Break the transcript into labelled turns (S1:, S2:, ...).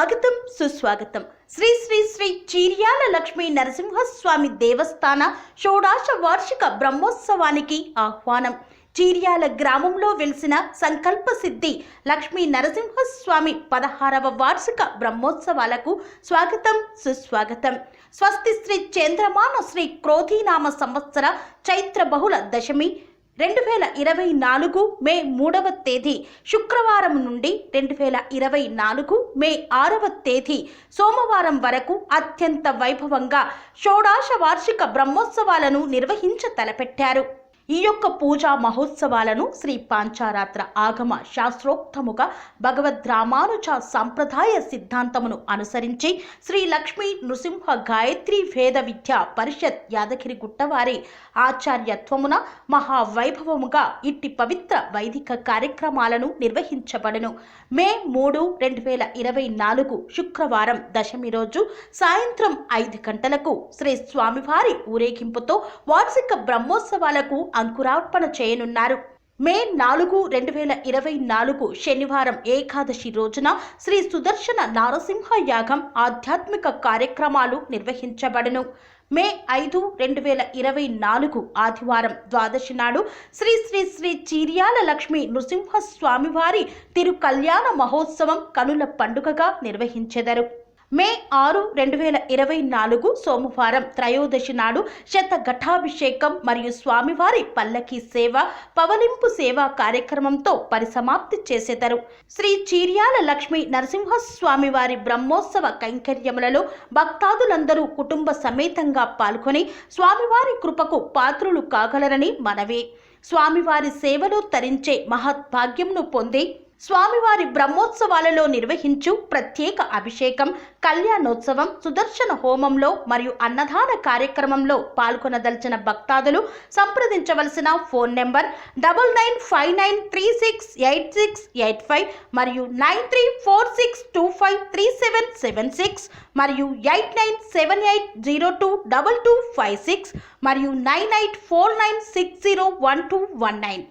S1: స్వాగతం సుస్వాగతం. శ్రీ శ్రీ శ్రీ చీర్యాల లక్ష్మీ నరసింహస్వామి దేవస్థాన షోడాశ వార్షిక బ్రహ్మోత్సవానికి ఆహ్వానం. చీర్యాల గ్రామంలో వెలిసిన సంకల్ప సిద్ధి లక్ష్మీ నరసింహస్వామి పదహారవ వార్షిక బ్రహ్మోత్సవాలకు స్వాగతం సుస్వాగతం. స్వస్తి శ్రీ చంద్రమాన శ్రీ క్రోధీనామ సంవత్సర చైత్ర బహుళ దశమి రెండు వేల ఇరవై నాలుగు మే మూడవ తేదీ శుక్రవారం నుండి రెండు వేల ఇరవై నాలుగు మే ఆరవ తేదీ సోమవారం వరకు అత్యంత వైభవంగా షోడాశ వార్షిక బ్రహ్మోత్సవాలను నిర్వహించ తలపెట్టారు. ఈ యొక్క పూజా మహోత్సవాలను శ్రీ పాంచారాత్ర ఆగమ శాస్త్రోక్తముగా భగవద్ రామానుజ సంప్రదాయ సిద్ధాంతమును అనుసరించి శ్రీ లక్ష్మీ నృసింహ గాయత్రి వేద విద్యా పరిషత్ యాదగిరి గుట్టవారి ఆచార్యత్వమున మహావైభవముగా ఇట్టి పవిత్ర వైదిక కార్యక్రమాలను నిర్వహించబడను. మే మూడు రెండు వేల ఇరవై నాలుగు శుక్రవారం దశమి రోజు సాయంత్రం ఐదు గంటలకు శ్రీ స్వామివారి ఊరేగింపుతో వార్షిక బ్రహ్మోత్సవాలకు అంకురార్పణ చేయనున్నారు. మే నాలుగు రెండు వేల ఇరవై నాలుగు శనివారం ఏకాదశి రోజున శ్రీ సుదర్శన నారసింహ యాగం ఆధ్యాత్మిక కార్యక్రమాలు నిర్వహించబడను. మే ఐదు రెండు వేల ఇరవై నాలుగు ఆదివారం ద్వాదశి నాడు శ్రీ శ్రీ శ్రీ చీర్యాల లక్ష్మి నృసింహస్వామివారి తిరు కళ్యాణ మహోత్సవం కనుల పండుగగా నిర్వహించెదరు. మే ఆరు రెండు వేల ఇరవై నాలుగు సోమవారం త్రయోదశి నాడు శత ఘటాభిషేకం మరియు స్వామివారి పల్లకి సేవ పవలింపు సేవా కార్యక్రమంతో పరిసమాప్తి చేసేదరు. శ్రీ చీర్యాల లక్ష్మీ నరసింహస్వామి వారి బ్రహ్మోత్సవ కైంకర్యములలో భక్తాదులందరూ కుటుంబ సమేతంగా పాల్గొని స్వామివారి కృపకు పాత్రులు కాగలరని మనవి. స్వామివారి సేవలో తరించే మహద్భాగ్యంను పొంది స్వామివారి బ్రహ్మోత్సవాలలో నిర్వహించు ప్రత్యేక అభిషేకం కళ్యాణోత్సవం సుదర్శన హోమంలో మరియు అన్నదాన కార్యక్రమంలో పాల్గొనదలిచిన భక్తాదులు సంప్రదించవలసిన phone number double nine five nine three six eight six eight five మరియు nine three four six two five three seven seven six మరియు eight nine seven eight zero two double two five six మరియు nine eight four nine six zero one two one nine.